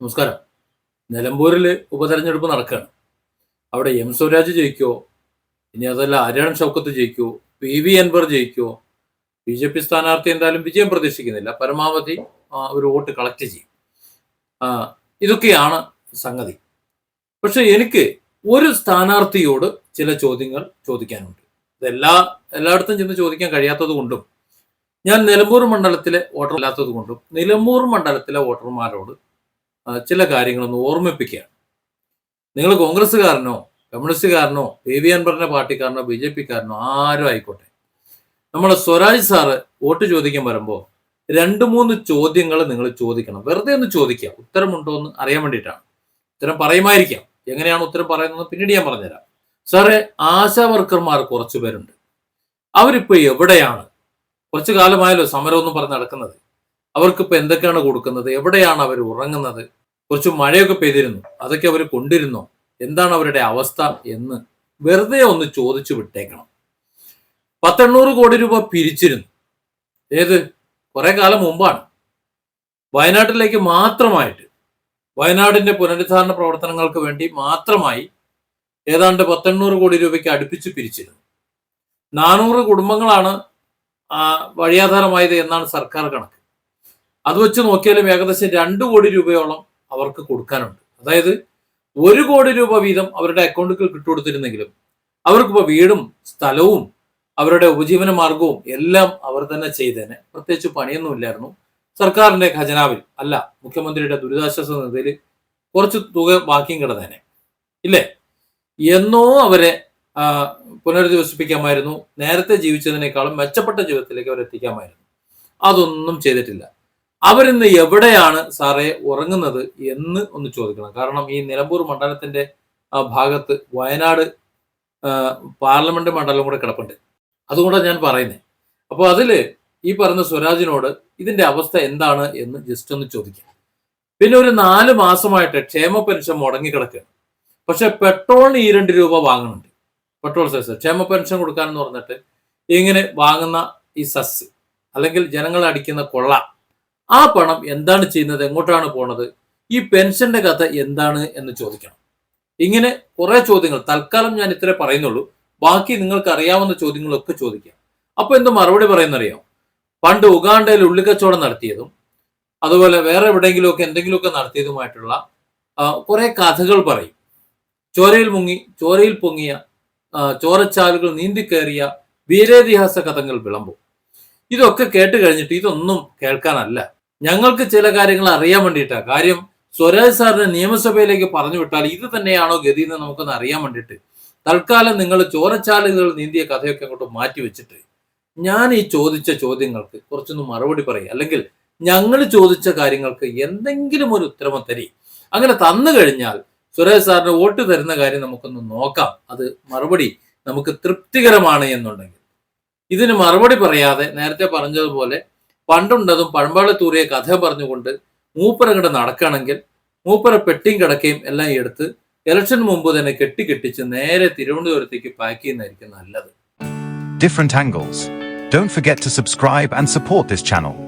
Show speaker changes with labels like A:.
A: നമസ്കാരം. നിലമ്പൂരിൽ ഉപതെരഞ്ഞെടുപ്പ് നടക്കുകയാണ് അവിടെ എം സ്വരാജ് ജയിക്കുമോ ഇനി അതല്ല ആര്യാടൻ ഷൗക്കത്ത് ജയിക്കുമോ പി വി അൻവർ ജയിക്കുമോ ബി ജെ പി സ്ഥാനാർത്ഥി എന്തായാലും വിജയം പ്രതീക്ഷിക്കുന്നില്ല. പരമാവധി ഒരു വോട്ട് കളക്ട് ചെയ്യും. ഇതൊക്കെയാണ് സംഗതി. പക്ഷെ എനിക്ക് ഒരു സ്ഥാനാർത്ഥിയോട് ചില ചോദ്യങ്ങൾ ചോദിക്കാനുണ്ട്. ഇതെല്ലാ എല്ലായിടത്തും ചെന്ന് ചോദിക്കാൻ കഴിയാത്തത് കൊണ്ടും ഞാൻ നിലമ്പൂർ മണ്ഡലത്തിലെ വോട്ടർ അല്ലാത്തത് കൊണ്ടും നിലമ്പൂർ മണ്ഡലത്തിലെ വോട്ടർമാരോട് ചില കാര്യങ്ങളൊന്ന് ഓർമ്മിപ്പിക്കുകയാണ്. നിങ്ങൾ കോൺഗ്രസ്സുകാരനോ കമ്മ്യൂണിസ്റ്റുകാരനോ പി വി അൻവറിന്റെ പാർട്ടിക്കാരനോ ബി ജെ പിക്കാരനോ ആരും ആയിക്കോട്ടെ. നമ്മൾ സ്വരാജ് സാറ് വോട്ട് ചോദിക്കാൻ വരുമ്പോൾ രണ്ട് മൂന്ന് ചോദ്യങ്ങൾ നിങ്ങൾ ചോദിക്കണം. വെറുതെ ഒന്ന് ചോദിക്കുക. ഉത്തരമുണ്ടോ എന്ന് അറിയാൻ വേണ്ടിയിട്ടാണ്. ഉത്തരം പറയുമായിരിക്കാം. എങ്ങനെയാണ് ഉത്തരം പറയുന്നത് പിന്നീട് ഞാൻ പറഞ്ഞുതരാം. സാറേ ആശാ വർക്കർമാർ കുറച്ചു പേരുണ്ട്. അവരിപ്പോ എവിടെയാണ്? കുറച്ചു കാലമായല്ലോ സമരമൊന്നും പറഞ്ഞ് നടക്കുന്നത്. അവർക്കിപ്പോ എന്തൊക്കെയാണ് കൊടുക്കുന്നത്? എവിടെയാണ് അവർ ഉറങ്ങുന്നത്? കുറച്ച് മഴയൊക്കെ പെയ്തിരുന്നു. അതൊക്കെ അവർ കൊണ്ടിരുന്നോ? എന്താണ് അവരുടെ അവസ്ഥ എന്ന് വെറുതെ ഒന്ന് ചോദിച്ചു വിട്ടേക്കണം. പത്തെണ്ണൂറ് കോടി രൂപ പിരിച്ചിരുന്നു. ഏത്? കുറെ കാലം മുമ്പാണ്. വയനാട്ടിലേക്ക് മാത്രമായിട്ട് വയനാടിന്റെ പുനരുദ്ധാരണ പ്രവർത്തനങ്ങൾക്ക് വേണ്ടി മാത്രമായി ഏതാണ്ട് പത്തെണ്ണൂറ് കോടി രൂപയ്ക്ക് അടുപ്പിച്ച് പിരിച്ചിരുന്നു. നാനൂറ് കുടുംബങ്ങളാണ് വഴിയാധാരമായത് എന്നാണ് സർക്കാർ കണക്ക്. അത് വെച്ച് നോക്കിയാലും ഏകദേശം രണ്ട് കോടി രൂപയോളം അവർക്ക് കൊടുക്കാനുണ്ട്. അതായത് ഒരു കോടി രൂപ വീതം അവരുടെ അക്കൗണ്ടുകൾ കിട്ടുകൊടുത്തിരുന്നെങ്കിലും അവർക്കിപ്പോൾ വീടും സ്ഥലവും അവരുടെ ഉപജീവന മാർഗവും എല്ലാം അവർ തന്നെ ചെയ്തേനെ. പ്രത്യേകിച്ച് പണിയൊന്നുമില്ലായിരുന്നു സർക്കാരിന്റെ ഖജനാവിൽ അല്ല മുഖ്യമന്ത്രിയുടെ ദുരിതാശ്വാസ നിധിയിൽ കുറച്ച് തുക ബാക്കിയും കിടന്നേനെ. ഇല്ലേ? എന്നോ അവരെ പുനരധിവസിപ്പിക്കാമായിരുന്നു. നേരത്തെ ജീവിച്ചതിനേക്കാളും മെച്ചപ്പെട്ട ജീവിതത്തിലേക്ക് അവരെത്തിക്കാമായിരുന്നു അതൊന്നും ചെയ്തിട്ടില്ല. അവരിന്ന് എവിടെയാണ് സാറേ ഉറങ്ങുന്നത് എന്ന് ഒന്ന് ചോദിക്കണം. കാരണം ഈ നിലമ്പൂർ മണ്ഡലത്തിന്റെ ഭാഗത്ത് വയനാട് പാർലമെന്റ് മണ്ഡലം കൂടെ കിടപ്പുണ്ട്. അതുകൊണ്ടാണ് ഞാൻ പറയുന്നത് അപ്പോൾ അതിൽ ഈ പറഞ്ഞ സ്വരാജിനോട് ഇതിന്റെ അവസ്ഥ എന്താണ് എന്ന് ജസ്റ്റ് ഒന്ന് ചോദിക്കാം. പിന്നെ ഒരു നാല് മാസമായിട്ട് ക്ഷേമ പെൻഷൻ മുടങ്ങിക്കിടക്കുകയാണ്. പക്ഷെ പെട്രോളിന് ഈ രണ്ട് രൂപ വാങ്ങുന്നുണ്ട് പെട്രോൾ സെസ് ക്ഷേമ പെൻഷൻ കൊടുക്കാനെന്ന് പറഞ്ഞിട്ട് ഇങ്ങനെ വാങ്ങുന്ന ഈ സസ് അല്ലെങ്കിൽ ജനങ്ങൾ അടിക്കുന്ന കൊള്ള ആ പണം എന്താണ് ചെയ്യുന്നത്? എങ്ങോട്ടാണ് പോണത്? ഈ പെൻഷന്റെ കഥ എന്താണ് എന്ന് ചോദിക്കണം. ഇങ്ങനെ കുറെ ചോദ്യങ്ങൾ. തൽക്കാലം ഞാൻ ഇത്രേ പറയുന്നുള്ളൂ. ബാക്കി നിങ്ങൾക്ക് അറിയാവുന്ന ചോദ്യങ്ങളൊക്കെ ചോദിക്കാം. അപ്പൊ എന്ത് മറുപടി പറയുന്നറിയാം? പണ്ട് ഉഗാണ്ടയിൽ ഉള്ളിക്കച്ചവടം നടത്തിയതും അതുപോലെ വേറെ എവിടെയെങ്കിലുമൊക്കെ എന്തെങ്കിലുമൊക്കെ നടത്തിയതുമായിട്ടുള്ള കുറെ കഥകൾ പറയും. ചോരയിൽ മുങ്ങി ചോരയിൽ പൊങ്ങിയ ചോരച്ചാലുകൾ നീന്തിക്കേറിയ വീരേതിഹാസ കഥകൾ വിളമ്പും. ഇതൊക്കെ കേട്ട് കഴിഞ്ഞിട്ട് ഇതൊന്നും കേൾക്കാനല്ല. ഞങ്ങൾക്ക് ചില കാര്യങ്ങൾ അറിയാൻ വേണ്ടിയിട്ടാണ് കാര്യം സ്വരാജ് സാറിനെ നിയമസഭയിലേക്ക് പറഞ്ഞു വിട്ടാൽ ഇത് തന്നെയാണോ ഗതി എന്ന് നമുക്കൊന്ന് അറിയാൻ വേണ്ടിയിട്ട്. തൽക്കാലം നിങ്ങൾ ചോരച്ചാലുകൾ നീന്തിയ കഥയൊക്കെ അങ്ങോട്ട് മാറ്റി വെച്ചിട്ട് ഞാൻ ഈ ചോദിച്ച ചോദ്യങ്ങൾക്ക് കുറച്ചൊന്ന് മറുപടി പറയും അല്ലെങ്കിൽ ഞങ്ങൾ ചോദിച്ച കാര്യങ്ങൾക്ക് എന്തെങ്കിലും ഒരു ഉത്തരമം തരി. അങ്ങനെ തന്നു കഴിഞ്ഞാൽ സുരേഷ് സാറിന് വോട്ട് തരുന്ന കാര്യം നമുക്കൊന്ന് നോക്കാം. അത് മറുപടി നമുക്ക് തൃപ്തികരമാണ് എന്നുണ്ടെങ്കിൽ. ഇതിന് മറുപടി പറയാതെ നേരത്തെ പറഞ്ഞതുപോലെ പണ്ടുണ്ടതും പഴമ്പാളി തൂറിയ കഥ പറഞ്ഞുകൊണ്ട് മൂപ്പര അങ്ങോട്ട് നടക്കുകയാണെങ്കിൽ മൂപ്പര പെട്ടിയും കിടക്കയും എല്ലാം എടുത്ത് ഇലക്ഷൻ മുമ്പ് തന്നെ കെട്ടിക്കെട്ടിച്ച് നേരെ തിരുവനന്തപുരത്തേക്ക് പാക്ക് ചെയ്യുന്നതായിരിക്കും നല്ലത്
B: different angles don't forget to subscribe and support this channel.